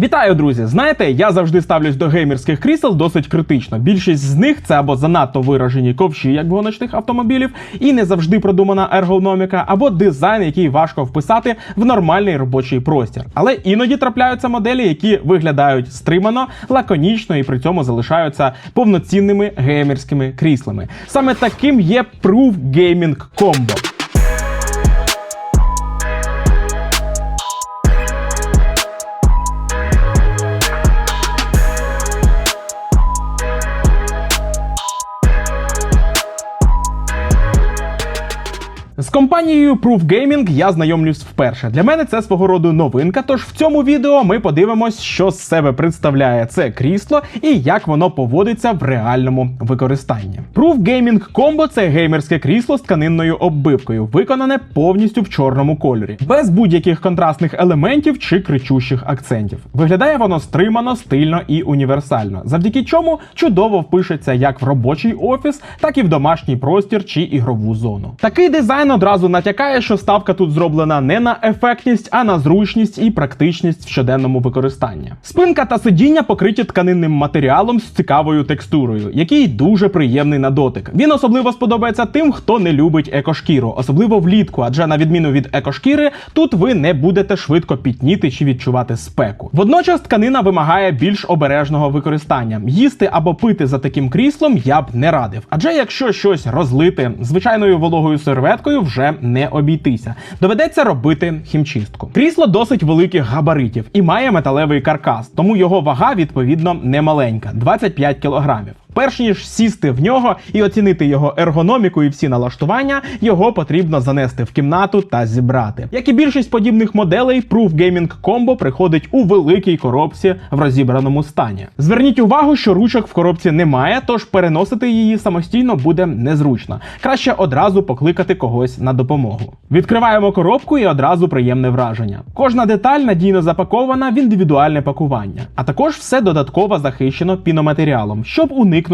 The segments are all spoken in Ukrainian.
Вітаю, друзі! Знаєте, я завжди ставлюсь до геймерських крісел досить критично. Більшість з них це або занадто виражені ковші, як гоночних автомобілів, і не завжди продумана ергономіка, або дизайн, який важко вписати в нормальний робочий простір. Але іноді трапляються моделі, які виглядають стримано, лаконічно і при цьому залишаються повноцінними геймерськими кріслами. Саме таким є Proof Gaming Combo. З компанією Proof Gaming я знайомлюсь вперше. Для мене це свого роду новинка. Тож в цьому відео ми подивимось, що з себе представляє це крісло і як воно поводиться в реальному використанні. Proof Gaming Combo – це геймерське крісло з тканинною оббивкою, виконане повністю в чорному кольорі, без будь-яких контрастних елементів чи кричущих акцентів. Виглядає воно стримано, стильно і універсально, завдяки чому чудово впишеться як в робочий офіс, так і в домашній простір чи ігрову зону. Такий дизайн одразу натякає, що ставка тут зроблена не на ефектність, а на зручність і практичність в щоденному використанні. Спинка та сидіння покриті тканинним матеріалом з цікавою текстурою, який дуже приємний на дотик. Він особливо сподобається тим, хто не любить екошкіру, особливо влітку, адже на відміну від екошкіри, тут ви не будете швидко пітніти чи відчувати спеку. Водночас тканина вимагає більш обережного використання. Їсти або пити за таким кріслом я б не радив. Адже якщо щось розлити звичайною вологою серветкою, вже не обійтися. Доведеться робити хімчистку. Крісло досить великих габаритів і має металевий каркас, тому його вага відповідно немаленька 25 кілограмів. Перш ніж сісти в нього і оцінити його ергономіку і всі налаштування, його потрібно занести в кімнату та зібрати. Як і більшість подібних моделей, Proof Gaming Combo приходить у великій коробці в розібраному стані. Зверніть увагу, що ручок в коробці немає, тож переносити її самостійно буде незручно. Краще одразу покликати когось на допомогу. Відкриваємо коробку і одразу приємне враження. Кожна деталь надійно запакована в індивідуальне пакування, а також все додатково захищено піноматеріалом, щоб уникнути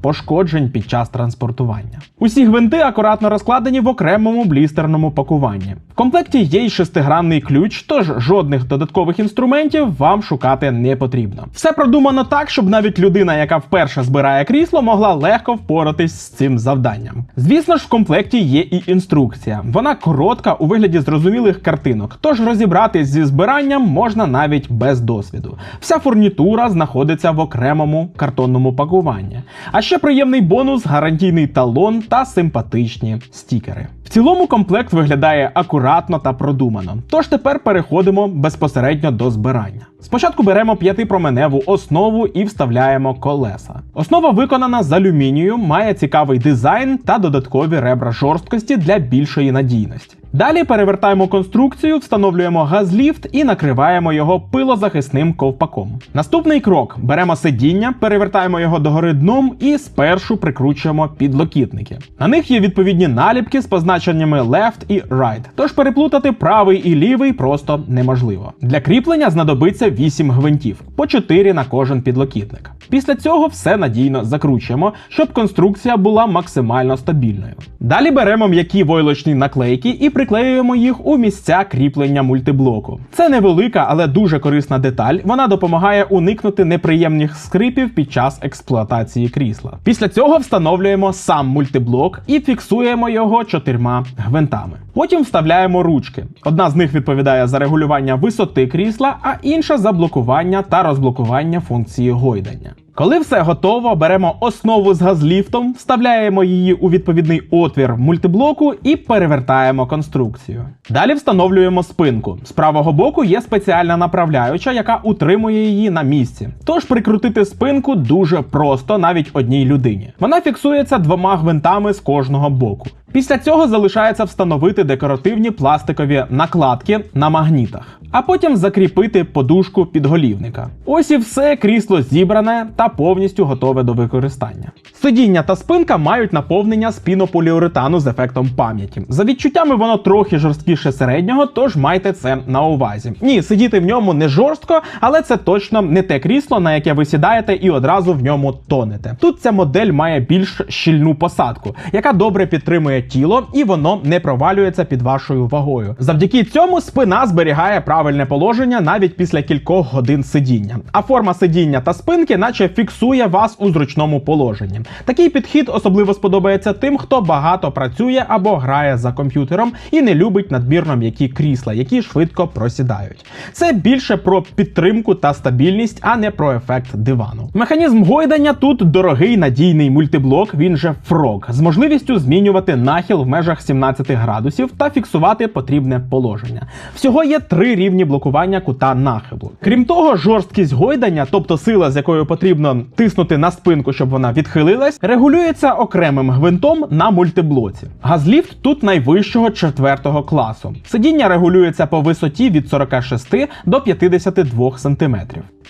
пошкоджень під час транспортування. Усі гвинти акуратно розкладені в окремому блістерному пакуванні. В комплекті є й шестигранний ключ, тож жодних додаткових інструментів вам шукати не потрібно. Все продумано так, щоб навіть людина, яка вперше збирає крісло, могла легко впоратись з цим завданням. Звісно ж, в комплекті є і інструкція. Вона коротка у вигляді зрозумілих картинок, тож розібратись зі збиранням можна навіть без досвіду. Вся фурнітура знаходиться в окремому картонному пакуванні. А ще приємний бонус, гарантійний талон та симпатичні стікери. В цілому комплект виглядає акуратно та продумано. Тож тепер переходимо безпосередньо до збирання. Спочатку беремо п'ятипроменеву основу і вставляємо колеса. Основа виконана з алюмінію, має цікавий дизайн та додаткові ребра жорсткості для більшої надійності. Далі перевертаємо конструкцію, встановлюємо газліфт і накриваємо його пилозахисним ковпаком. Наступний крок: беремо сидіння, перевертаємо його догори дном і спершу прикручуємо підлокітники. На них є відповідні наліпки з позначеннями left і right, тож переплутати правий і лівий просто неможливо. Для кріплення знадобиться 8 гвинтів, по 4 на кожен підлокітник. Після цього все надійно закручуємо, щоб конструкція була максимально стабільною. Далі беремо м'які войлочні наклейки і приклеюємо їх у місця кріплення мультиблоку. Це невелика, але дуже корисна деталь. Вона допомагає уникнути неприємних скрипів під час експлуатації крісла. Після цього встановлюємо сам мультиблок і фіксуємо його чотирма гвинтами. Потім вставляємо ручки. Одна з них відповідає за регулювання висоти крісла, а інша за блокування та розблокування функції гойдання. Коли все готово, беремо основу з газліфтом, вставляємо її у відповідний отвір мультиблоку і перевертаємо конструкцію. Далі встановлюємо спинку. З правого боку є спеціальна направляюча, яка утримує її на місці. Тож прикрутити спинку дуже просто навіть одній людині. Вона фіксується двома гвинтами з кожного боку. Після цього залишається встановити декоративні пластикові накладки на магнітах, а потім закріпити подушку підголівника. Ось і все крісло зібране та повністю готове до використання. Сидіння та спинка мають наповнення з з ефектом пам'яті. За відчуттями воно трохи жорсткіше середнього, тож майте це на увазі. Ні, сидіти в ньому не жорстко, але це точно не те крісло, на яке ви сідаєте і одразу в ньому тонете. Тут ця модель має більш щільну посадку, яка добре підтримує утримує тіло і воно не провалюється під вашою вагою. Завдяки цьому спина зберігає правильне положення навіть після кількох годин сидіння. А форма сидіння та спинки, наче фіксує вас у зручному положенні. Такий підхід особливо сподобається тим, хто багато працює або грає за комп'ютером і не любить надмірно м'які крісла, які швидко просідають. Це більше про підтримку та стабільність, а не про ефект дивану. Механізм гойдання тут дорогий надійний мультиблок, він же фрог, з можливістю змінювати нахил в межах 17 градусів та фіксувати потрібне положення. Всього є три рівні блокування кута нахилу. Крім того, жорсткість гойдання, тобто сила, з якою потрібно тиснути на спинку, щоб вона відхилилась, регулюється окремим гвинтом на мультиблоці. Газліфт тут найвищого четвертого класу. Сидіння регулюється по висоті від 46 до 52 см.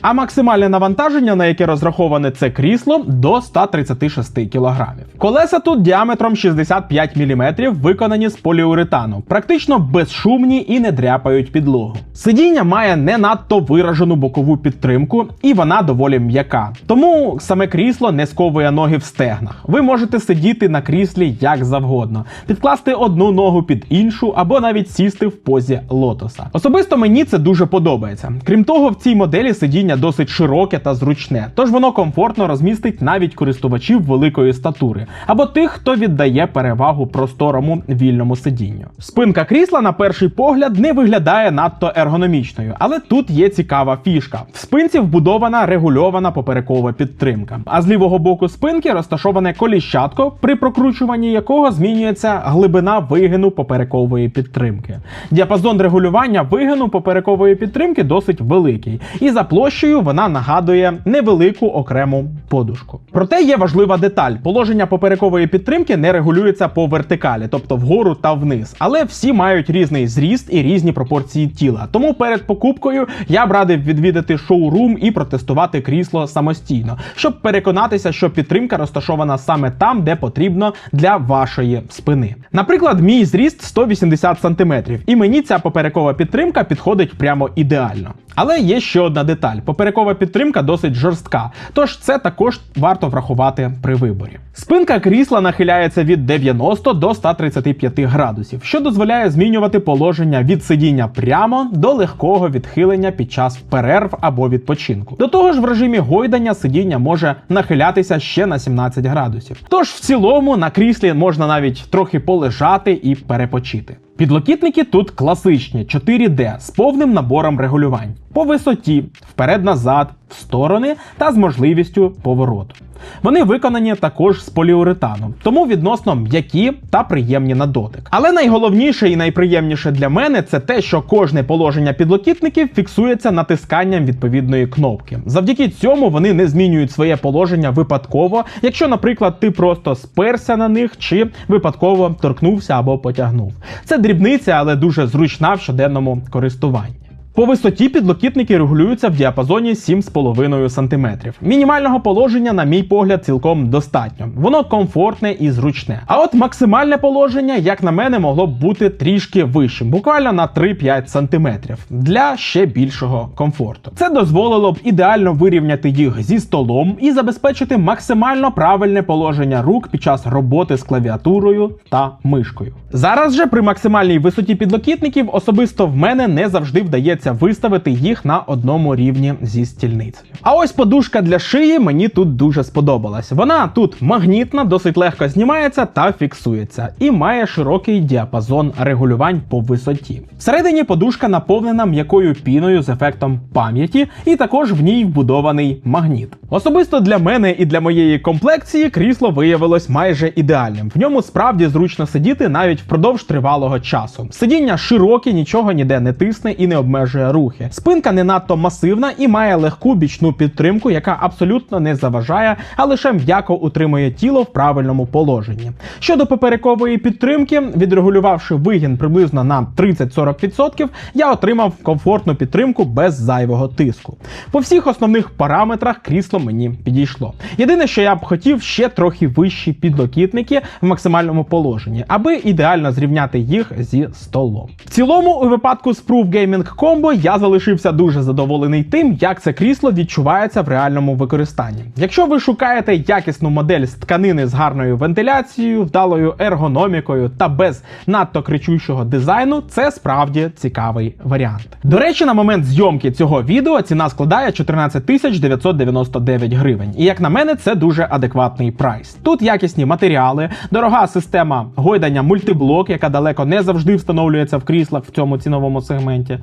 А максимальне навантаження, на яке розраховане це крісло, до 136 кг. Колеса тут діаметром 65 мм, виконані з поліуретану, практично безшумні і не дряпають підлогу. Сидіння має не надто виражену бокову підтримку, і вона доволі м'яка. Тому саме крісло не сковує ноги в стегнах. Ви можете сидіти на кріслі як завгодно, підкласти одну ногу під іншу або навіть сісти в позі лотоса. Особисто мені це дуже подобається. Крім того, в цій моделі сидіння досить широке та зручне, тож воно комфортно розмістить навіть користувачів великої статури або тих, хто віддає перевагу просторому вільному сидінню. Спинка крісла на перший погляд не виглядає надто ергономічною, але тут є цікава фішка. В спинці вбудована регульована поперекова підтримка. А з лівого боку спинки розташоване коліщатко, при прокручуванні якого змінюється глибина вигину поперекової підтримки. Діапазон регулювання вигину поперекової підтримки досить великий, і за площею вона нагадує невелику окрему подушку. Проте є важлива деталь: положення поперекової підтримки не регулюється по вертикалі, тобто вгору та вниз. Але всі мають різний зріст і різні пропорції тіла. Тому перед покупкою я б радив відвідати шоурум і протестувати крісло самостійно, щоб переконатися, що підтримка розташована саме там, де потрібно для вашої спини. Наприклад, мій зріст 180 см, і мені ця поперекова підтримка підходить прямо ідеально. Але є ще одна деталь: поперекова підтримка досить жорстка, тож це також варто врахувати при виборі. Спинка крісла нахиляється від 90 до 135 градусів, що дозволяє змінювати положення від сидіння прямо до легкого відхилення під час перерв або відпочинку. До того ж, в режимі гойдання сидіння може нахилятися ще на 17 градусів. Тож в цілому на кріслі можна навіть трохи полежати і перепочити. Підлокітники тут класичні 4D з повним набором регулювань по висоті, вперед-назад, в сторони та з можливістю повороту. Вони виконані також з поліуретану, тому відносно м'які та приємні на дотик. Але найголовніше і найприємніше для мене це те, що кожне положення підлокітників фіксується натисканням відповідної кнопки. Завдяки цьому вони не змінюють своє положення випадково, якщо, наприклад, ти просто сперся на них чи випадково торкнувся або потягнув. Це дрібниця, але дуже зручна в щоденному користуванні. По висоті підлокітники регулюються в діапазоні 7,5 см. Мінімального положення, на мій погляд, цілком достатньо. Воно комфортне і зручне. А от максимальне положення, як на мене, могло б бути трішки вищим, буквально на 3-5 см, для ще більшого комфорту. Це дозволило б ідеально вирівняти їх зі столом і забезпечити максимально правильне положення рук під час роботи з клавіатурою та мишкою. Зараз же при максимальній висоті підлокітників особисто в мене не завжди вдається виставити їх на одному рівні зі стільницею. А ось подушка для шиї мені тут дуже сподобалась. Вона тут магнітна, досить легко знімається та фіксується, і має широкий діапазон регулювань по висоті. Всередині подушка наповнена м'якою піною з ефектом пам'яті, і також в ній вбудований магніт. Особисто для мене і для моєї комплекції крісло виявилось майже ідеальним. В ньому справді зручно сидіти навіть впродовж тривалого часу. Сидіння широке, нічого ніде не тисне і не обмежує рухи. Спинка не надто масивна і має легку бічну підтримку, яка абсолютно не заважає, а лише м'яко утримує тіло в правильному положенні. Щодо поперекової підтримки, відрегулювавши вигін приблизно на 30-40%, я отримав комфортну підтримку без зайвого тиску. По всіх основних параметрах крісло мені підійшло. Єдине, що я б хотів ще трохи вищі підлокітники в максимальному положенні, аби ідеально зрівняти їх зі столом. В цілому, у випадку з Proof Gaming.com комбо, я залишився дуже задоволений тим, як це крісло відчувається в реальному використанні. Якщо ви шукаєте якісну модель з тканини з гарною вентиляцією, вдалою ергономікою та без надто кричущого дизайну, це справді цікавий варіант. До речі, на момент зйомки цього відео ціна складає 14 тисяч 999 гривень. І як на мене, це дуже адекватний прайс. Тут якісні матеріали, дорога система гойдання мультиблок, яка далеко не завжди встановлюється в кріслах в цьому ціновому сегменті,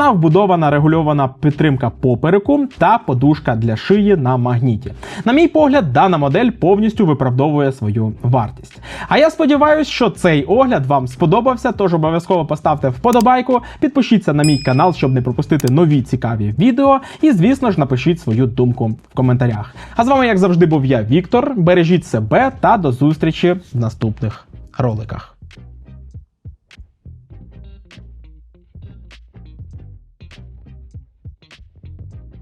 зручна вбудована регульована підтримка попереку та подушка для шиї на магніті. На мій погляд, дана модель повністю виправдовує свою вартість. А я сподіваюся, що цей огляд вам сподобався, тож обов'язково поставте вподобайку, підпишіться на мій канал, щоб не пропустити нові цікаві відео. І, звісно ж, напишіть свою думку в коментарях. А з вами, як завжди, був я, Віктор. Бережіть себе та до зустрічі в наступних роликах.